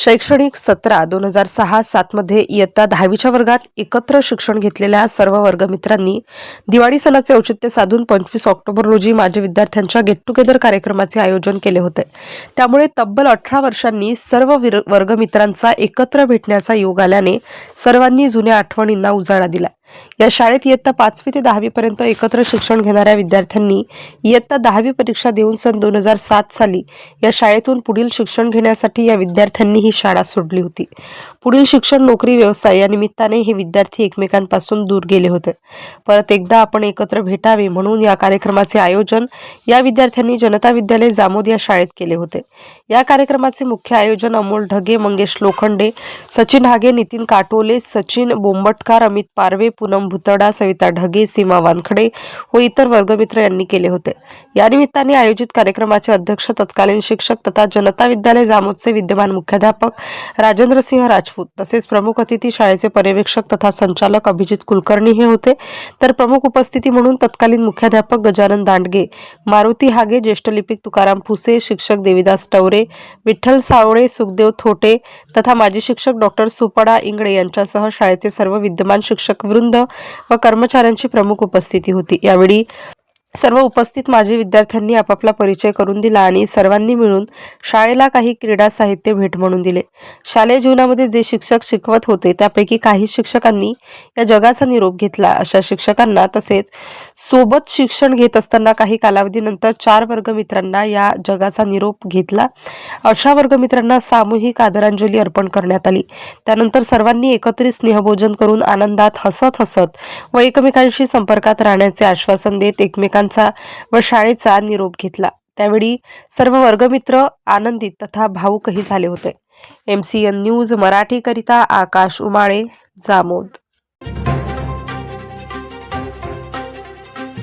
शैक्षणिक सतरा दोन हजार सहा सातमध्ये इयत्ता दहावीच्या वर्गात एकत्र शिक्षण घेतलेल्या सर्व वर्गमित्रांनी दिवाळी सणाचे औचित्य साधून पंचवीस ऑक्टोबर रोजी माझ्या विद्यार्थ्यांच्या गेट टुगेदर कार्यक्रमाचे आयोजन केले होते. त्यामुळे तब्बल अठरा वर्षांनी सर्व विर- वर्गमित्रांचा एकत्र भेटण्याचा योग आल्याने सर्वांनी जुन्या आठवणींना उजाळा दिला. या शाळेत इयत्ता पाचवी ते दहावीपर्यंत एकत्र शिक्षण घेणाऱ्या विद्यार्थ्यांनी इयत्ता दहावी परीक्षा देऊन सन दोन हजार सात साली या शाळेतून पुढील शिक्षण घेण्यासाठी या विद्यार्थ्यांनी ही शाळा सोडली होती. पुढील शिक्षण नोकरी व्यवसाय या निमित्ताने हे विद्यार्थी एकमेकांपासून दूर गेले होते. परत एकदा आपण एकत्र भेटावे म्हणून या कार्यक्रमाचे आयोजन या विद्यार्थ्यांनी जनता विद्यालय जामोद या शाळेत केले होते. या कार्यक्रमाचे मुख्य आयोजन अमोल ढगे मंगेश लोखंडे सचिन हागे नितीन काटोले सचिन बोंबटकार अमित पारवे पूनम भुतडा सविता ढगे सीमा वानखडे व इतर वर्गमित्र यांनी केले होते. या निमित्ताने आयोजित कार्यक्रमाचे अध्यक्ष तत्कालीन शिक्षक तथा जनता विद्यालय जामोदचे विद्यमान मुख्याध्यापक राजेंद्र सिंह राजपूत तसेच प्रमुख अतिथी शाळेचे पर्यवेक्षक तथा संचालक अभिजित कुलकर्णी हे होते. तर प्रमुख उपस्थिती म्हणून तत्कालीन मुख्याध्यापक गजानन दांडगे मारुती हागे ज्येष्ठ लिपिक तुकाराम फुसे शिक्षक देविदास टवरे विठ्ठल सावळे सुखदेव थोटे तथा माजी शिक्षक डॉक्टर सुपडा इंगळे यांच्यासह शाळेचे सर्व विद्यमान शिक्षक वृंद व कर्मचाऱ्यांची प्रमुख उपस्थिती होती. यावेळी सर्व उपस्थित माजी विद्यार्थ्यांनी आपापला परिचय करून दिला आणि सर्वांनी मिळून शाळेला काही क्रीडा साहित्य भेट म्हणून दिले. शालेय जीवनामध्ये जे शिक्षक शिकवत होते त्यापैकी काही शिक्षकांनी या जगाचा निरोप घेतला. अशा शिक्षकांना तसेच सोबत शिक्षण घेत असताना काही कालावधीनंतर चार वर्गमित्रांना या जगाचा निरोप घेतला. अशा वर्गमित्रांना सामूहिक आदरांजली अर्पण करण्यात आली. त्यानंतर सर्वांनी एकत्रित स्नेहभोजन करून आनंदात हसत हसत व एकमेकांशी संपर्कात राहण्याचे आश्वासन देत एकमेकांचा व शाळेचा निरोप घेतला. त्यावेळी सर्व वर्गमित्र आनंदित तथा भावुकही झाले होते. एम सी एन न्यूज मराठीकरिता आकाश उमाळे जामोद.